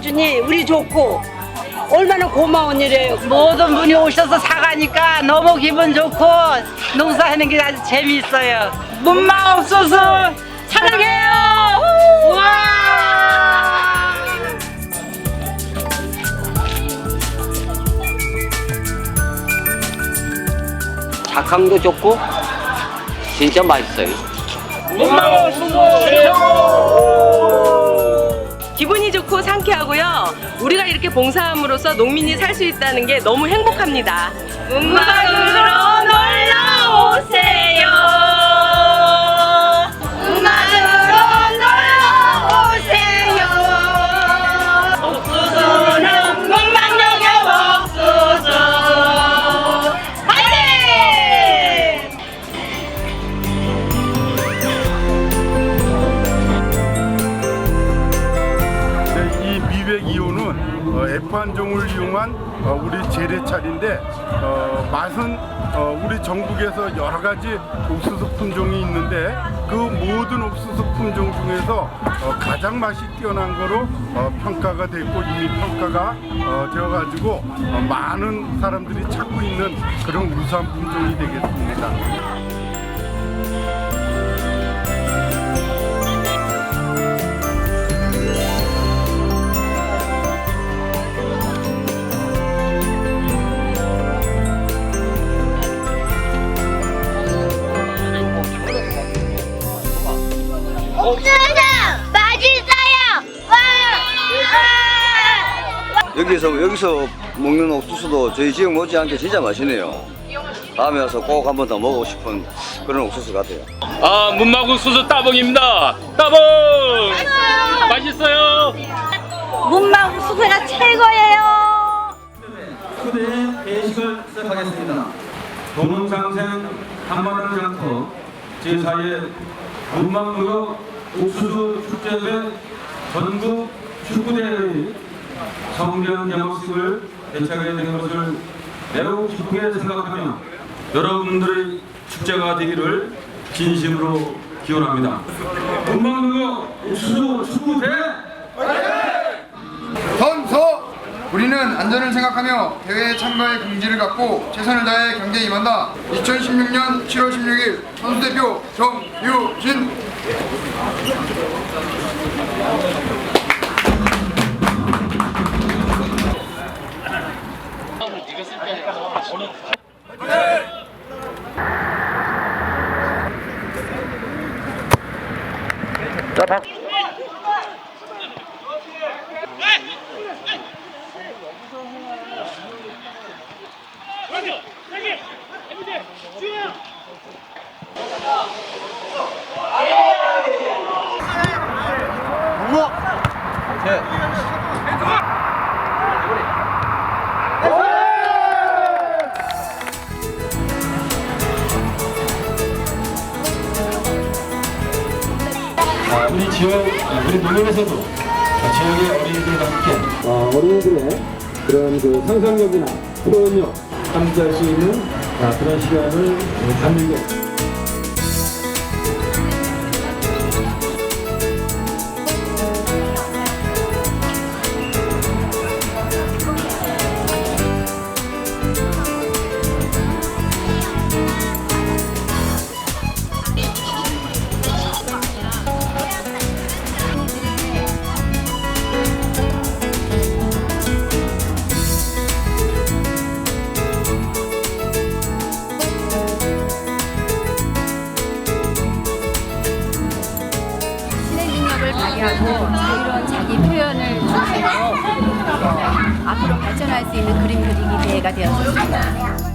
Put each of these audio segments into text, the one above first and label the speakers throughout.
Speaker 1: 사주니 우리 좋고 얼마나 고마운 일이에요. 모든 분이 오셔서 사가니까 너무 기분 좋고 농사하는 게 아주 재미있어요. 문마 없어서 사랑해요. 와!
Speaker 2: 작황도 좋고 진짜 맛있어요.
Speaker 3: 기분이 좋고 상쾌하고요. 우리가 이렇게 봉사함으로써 농민이 살 수 있다는 게 너무 행복합니다. 문마으로 놀러 오세요.
Speaker 4: 2호는 어, F한종을 이용한 어, 우리 재래차인데 어, 맛은 어, 우리 전국에서 여러 가지 옥수수 품종이 있는데 그 모든 옥수수 품종 중에서 어, 가장 맛이 뛰어난 거로 어, 평가가 됐고 이미 평가가 어, 되어가지고 어, 많은 사람들이 찾고 있는 그런 우수한 품종이 되겠습니다.
Speaker 5: 맛있어요. 와!
Speaker 6: 여기서 여기서 먹는 옥수수도 저희 지역 못지않게 진짜 맛있네요. 다음에 와서 꼭 한 번 더 먹고 싶은 그런 옥수수 같아요.
Speaker 7: 아 문마구 수수 따봉입니다. 따봉 맛있어요.
Speaker 1: 문마 수세가 최고예요.
Speaker 8: 초대의 회식을 시작하겠습니다. 동문상생 한마당 장터 제4회 문방구역 옥수수 축제회 전국 축구대회의 성령 영업식을 개최하게 된 것을 매우 기쁘게 생각하며 여러분들의 축제가 되기를 진심으로 기원합니다. 문방구역 옥수수 축구대회
Speaker 9: 우리는 안전을 생각하며 대회에 참가의 긍지를 갖고 최선을 다해 경기에 임한다. 2016년 7월 16일 선수대표 정유진
Speaker 8: 아, 우 지역, 우리 농원에서도 지역의 어린이들과 함께 어, 어린이들의 그런 그 상상력이나 표현력 함께할 수 있는 아, 그런 시간을 갖는 게
Speaker 5: 발휘하고 자유로운 자기 표현을 통해서 앞으로 발전할 수 있는 그림 그리기 대회가 되었습니다.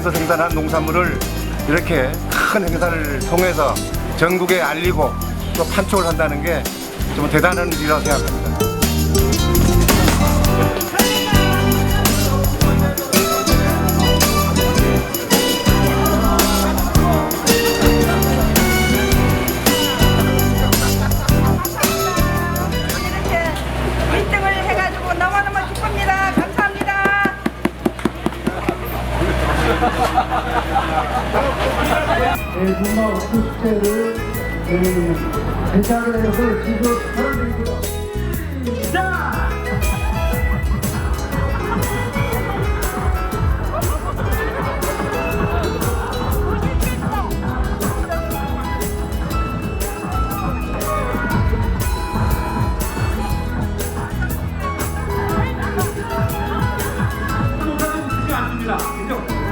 Speaker 4: 안에서 생산한 농산물을 이렇게 큰 행사를 통해서 전국에 알리고 또 판촉을 한다는 게 좀 대단한 일이라고 생각합니다. 네, 문화 오프스텔을 네, 제작을 해서 지금
Speaker 8: 사람들이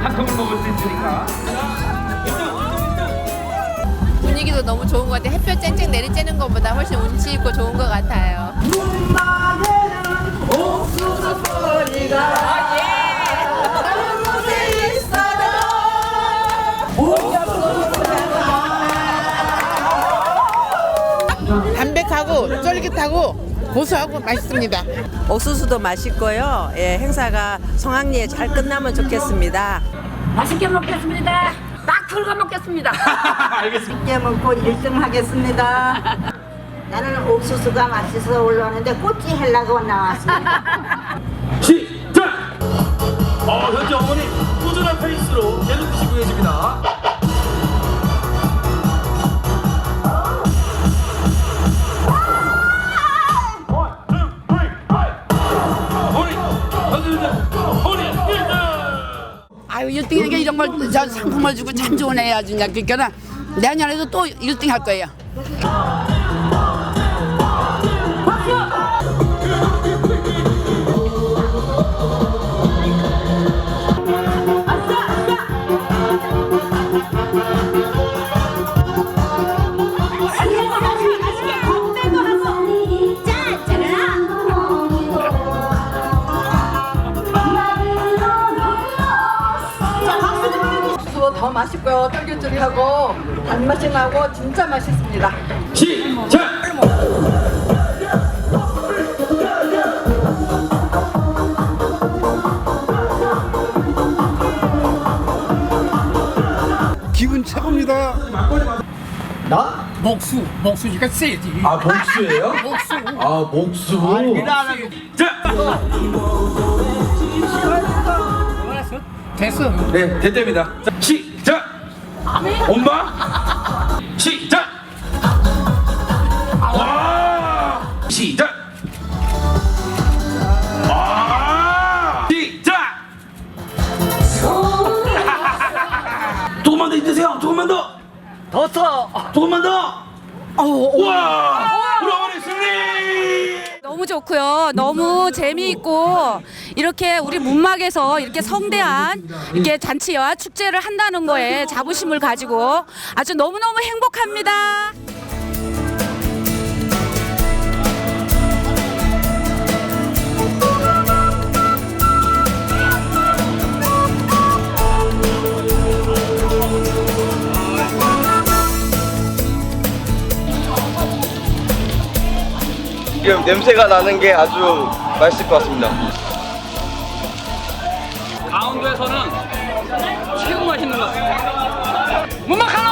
Speaker 8: 통을 먹을 수 있으니까.
Speaker 10: 분위기도 너무 좋은 것 같아요. 햇볕 쨍쨍 내리쬐는 것보다 훨씬 운치 있고 좋은 것 같아요.
Speaker 11: 담백하고 쫄깃하고 고소하고 맛있습니다.
Speaker 12: 옥수수도 맛있고요. 예, 행사가 성황리에 잘 끝나면 좋겠습니다.
Speaker 13: 맛있게 먹겠습니다. 딱 긁어 먹겠습니다.
Speaker 8: 알겠습니다.
Speaker 13: 맛있게 먹고 1등 하겠습니다. 나는 옥수수가 맛있어서 올라오는데 꼬치 하려고 나왔습니다.
Speaker 8: 시작! 어, 현재 어머니 꾸준한 페이스로 계속 드시고 계십니다. 1등
Speaker 11: 이니까 이런 걸저 상품을 주고 참 좋네 아주 그냥 그러니까 내년에도 또 1등 할 거예요.
Speaker 13: 맛있고요. 쫄깃쫄깃하고 단맛이 나고 진짜 맛있습니다.
Speaker 8: 시작!
Speaker 4: 기분 최고입니다.
Speaker 8: 나?
Speaker 11: 목수 목수니까 세지.
Speaker 8: 아, 목수예요? 목수. 아, 목수. 자!
Speaker 11: 됐어.
Speaker 8: 네, 됐답니다. 자, 시작! 엄마! 시작! 와! 시작! 와! 시작! 조금만 더 힘드세요. 조금만 더. 더 써. 조금만 더. 와! 우리 어머니 승리!
Speaker 10: 너무 좋고요. 너무 재미있고 이렇게 우리 문막에서 이렇게 성대한 이렇게 잔치와 축제를 한다는 거에 자부심을 가지고 아주 너무너무 행복합니다.
Speaker 6: 지금 냄새가 나는 게 아주 맛있을 것 같습니다.
Speaker 8: 강원도에서는 최고 맛있는 것. 문막하노!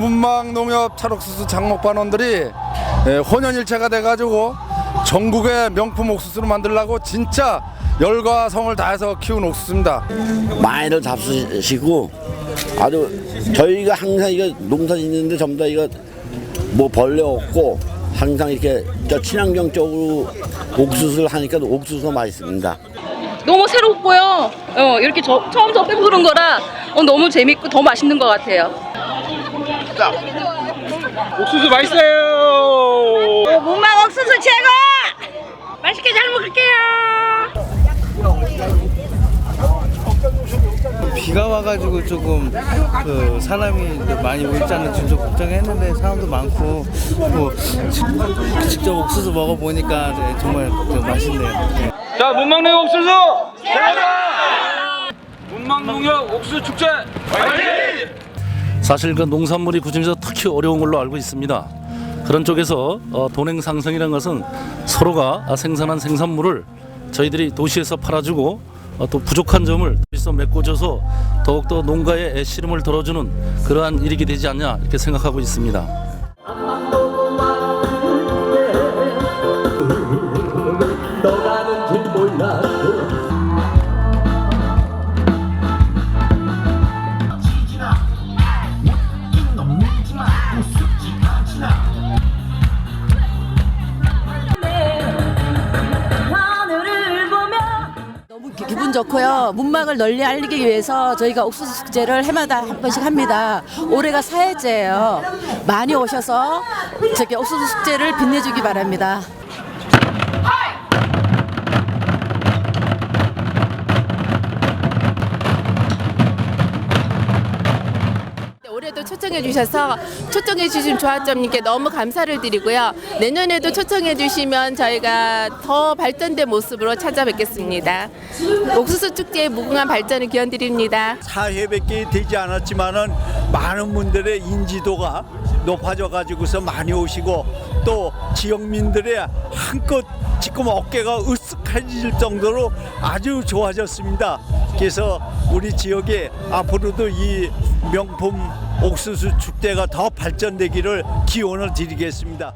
Speaker 4: 문망 농협 찰옥수수 장목반원들이 예, 혼연일체가 돼가지고 전국의 명품 옥수수를 만들려고 진짜 열과 성을 다해서 키운 옥수수입니다.
Speaker 11: 많이들 잡수시고 아주 저희가 항상 이거 농사 짓는데 전부 다 이거 뭐 벌레 없고 항상 이렇게 저 친환경적으로 옥수수를 하니까 옥수수가 맛있습니다.
Speaker 5: 너무 새롭고요. 어, 이렇게 저, 처음 접해보는 거라 어, 너무 재밌고 더 맛있는 것 같아요.
Speaker 8: 옥수수 맛있어요.
Speaker 5: 문막 옥수수 최고! 맛있게 잘 먹을게요.
Speaker 14: 비가 와가지고 조금 그 사람이 많이 오지 않는지 좀 걱정했는데 사람도 많고 뭐 직- 직접 옥수수 먹어보니까 네, 정말 좀 맛있네요. 네.
Speaker 8: 자, 문망농 옥수수! 문망농협 옥수수 축제!
Speaker 7: 사실 그 농산물이 구중에서 특히 어려운 걸로 알고 있습니다. 그런 쪽에서 어, 돈행 상승이라는 것은 서로가 생산한 생산물을 저희들이 도시에서 팔아주고 어, 또 부족한 점을 도시에서 메꿔줘서 더욱더 농가의 애씨름을 덜어주는 그러한 일이게 되지 않냐 이렇게 생각하고 있습니다.
Speaker 15: 좋고요. 문막을 널리 알리기 위해서 저희가 옥수수 축제를 해마다 한 번씩 합니다. 올해가 4회째예요. 많이 오셔서 저기 옥수수 축제를 빛내주기 바랍니다.
Speaker 5: 초청해 주셔서 초청해 주신 조합점님께 너무 감사를 드리고요. 내년에도 초청해 주시면 저희가 더 발전된 모습으로 찾아뵙겠습니다. 옥수수 축제의 무궁한 발전을 기원드립니다.
Speaker 11: 4회밖에 되지 않았지만은 많은 분들의 인지도가 높아져 가지고서 많이 오시고 또 지역민들의 한껏 지금 어깨가 으쓱해질 정도로 아주 좋아졌습니다. 그래서 우리 지역에 앞으로도 이 명품 옥수수 축제가 더 발전되기를 기원을 드리겠습니다.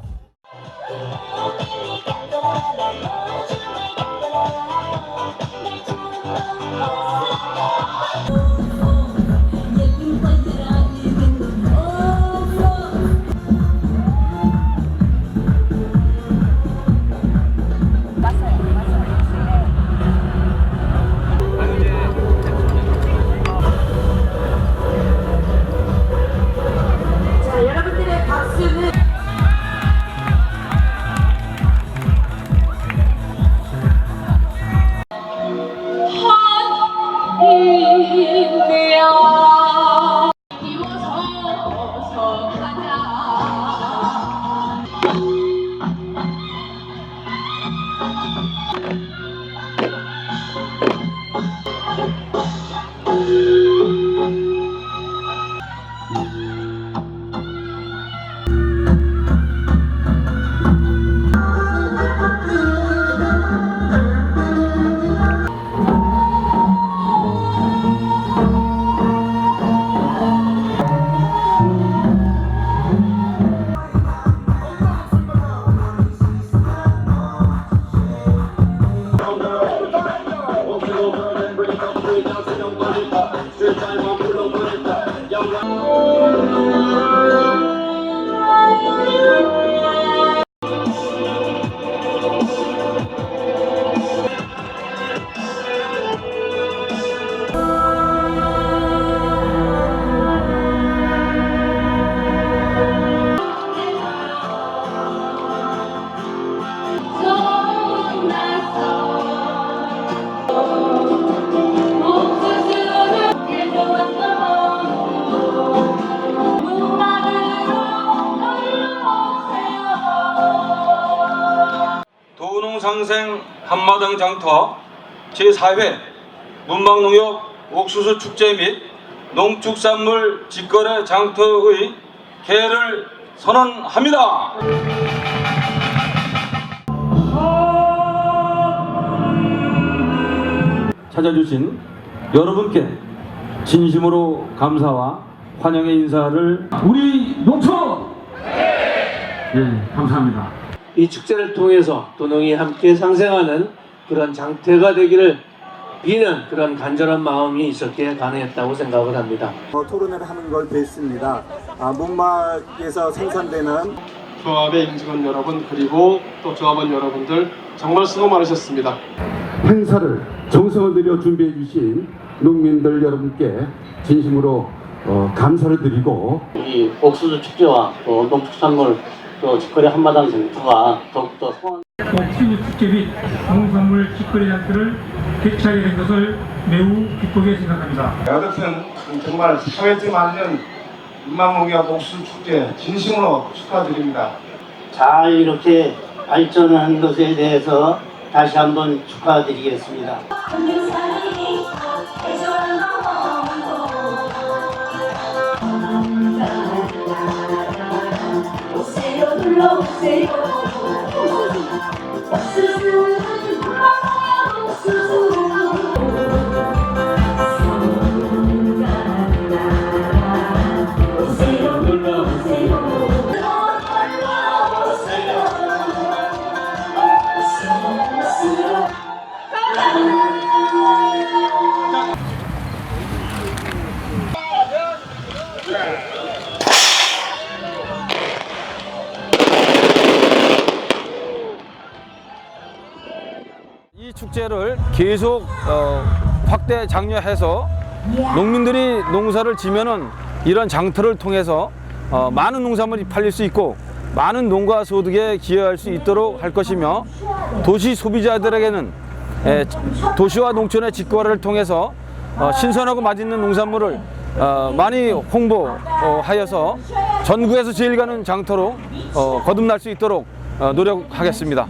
Speaker 8: 도농상생 한마당 장터
Speaker 16: 제4회 문방농협 옥수수 축제 및 농축산물 직거래 장터의 개를 선언합니다.
Speaker 7: 찾아주신 여러분께 진심으로 감사와 환영의 인사를 우리 농촌 네 감사합니다.
Speaker 17: 이 축제를 통해서 도농이 함께 상생하는 그런 장터가 되기를 비는 그런 간절한 마음이 있었기에 가능했다고 생각을 합니다.
Speaker 18: 어, 토론을 하는 걸 뵀습니다. 아, 문막에서 생산되는
Speaker 19: 조합의 임직원 여러분 그리고 또 조합원 여러분들 정말 수고 많으셨습니다.
Speaker 7: 행사를 정성을 들여 준비해 주신 농민들 여러분께 진심으로 어, 감사를 드리고
Speaker 20: 이 옥수수 축제와 또 농축산물 또 직거래 한마당 장터가 더욱더 소원
Speaker 7: 옥수수 축제 및 농산물 직거래 장터를 개최하게 된 것을 매우 기쁘게 생각합니다.
Speaker 18: 여튼 정말 사회적 안전 문방농협 옥수수 축제 진심으로 축하드립니다.
Speaker 20: 잘 이렇게 발전한 것에 대해서 다시 한번 축하드리겠습니다.
Speaker 8: 해서 농민들이 농사를 지면은 이런 장터를 통해서 어, 많은 농산물이 팔릴 수 있고 많은 농가 소득에 기여할 수 있도록 할 것이며 도시 소비자들에게는 에, 도시와 농촌의 직거래를 통해서 어, 신선하고 맛있는 농산물을 어, 많이 홍보하여서 전국에서 제일 가는 장터로 어, 거듭날 수 있도록 어, 노력하겠습니다.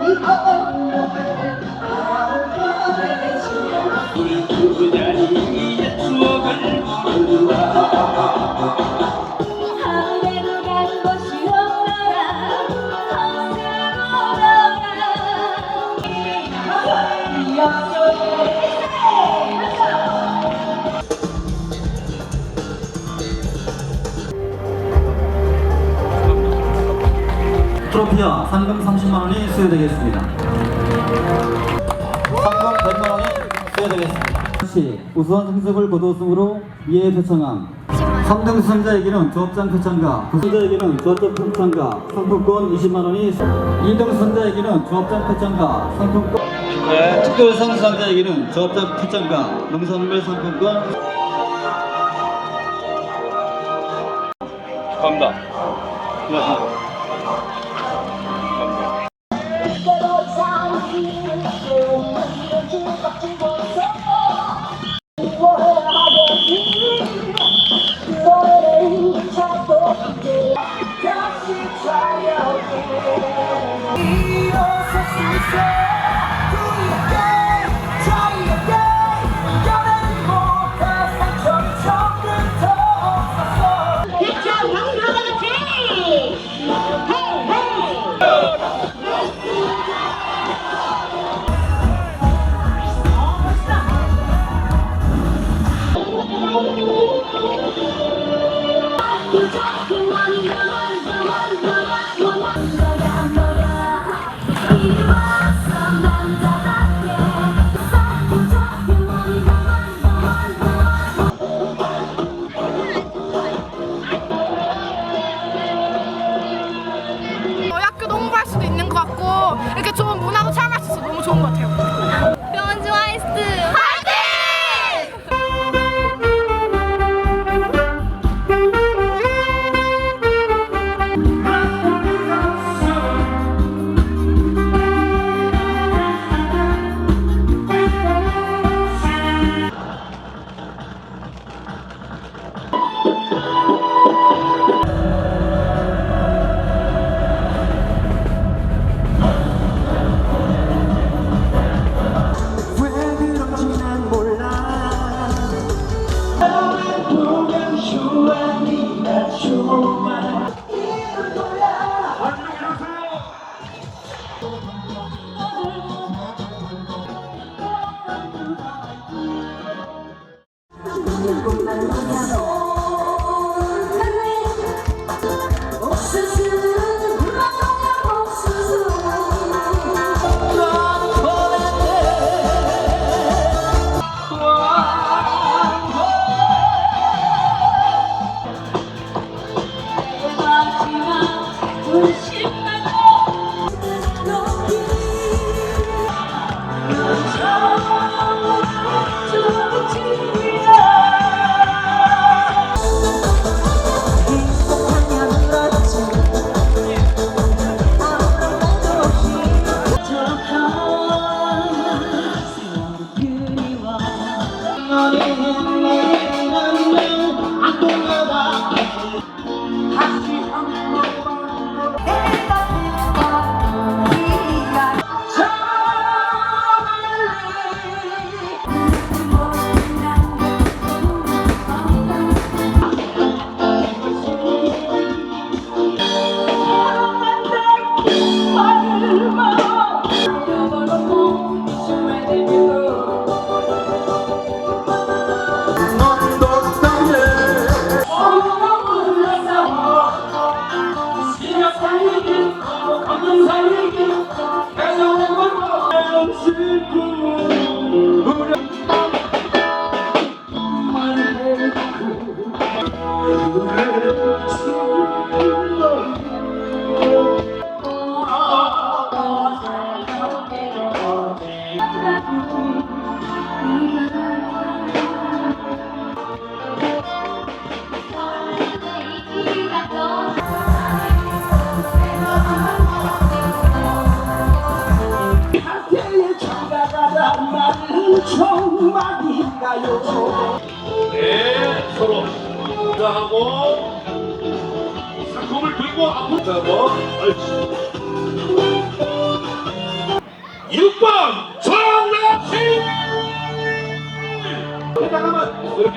Speaker 21: Oh, oh, oh. 상금 30만 원이 수여되겠습니다. 상금 100만 원이 수여되겠습니다. 시 우수한 성적을 거두었으므로 이에 표창함 3등 수상자에게는 조업장 표창과 수상자에게는 조업장 표창과 상품권 20만 원이 2등 수상자에게는 조업장 표창과 상품권 네, 특별상 수상자에게는 조업장 표창과 농산물 상품권
Speaker 16: 축하합니다.
Speaker 11: 대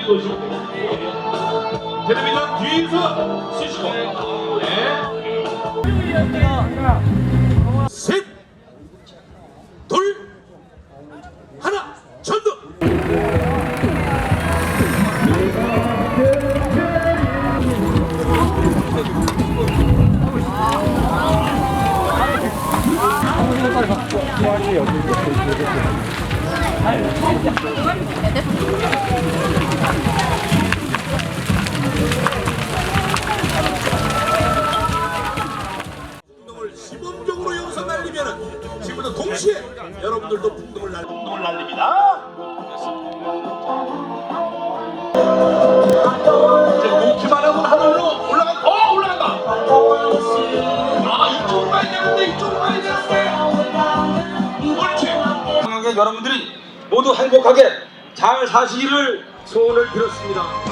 Speaker 11: 이것이
Speaker 16: 텔레비전 뒤에서 쓰시고. 네.
Speaker 8: 여러분들이 모두 행복하게 잘 사시기를 소원을 드렸습니다.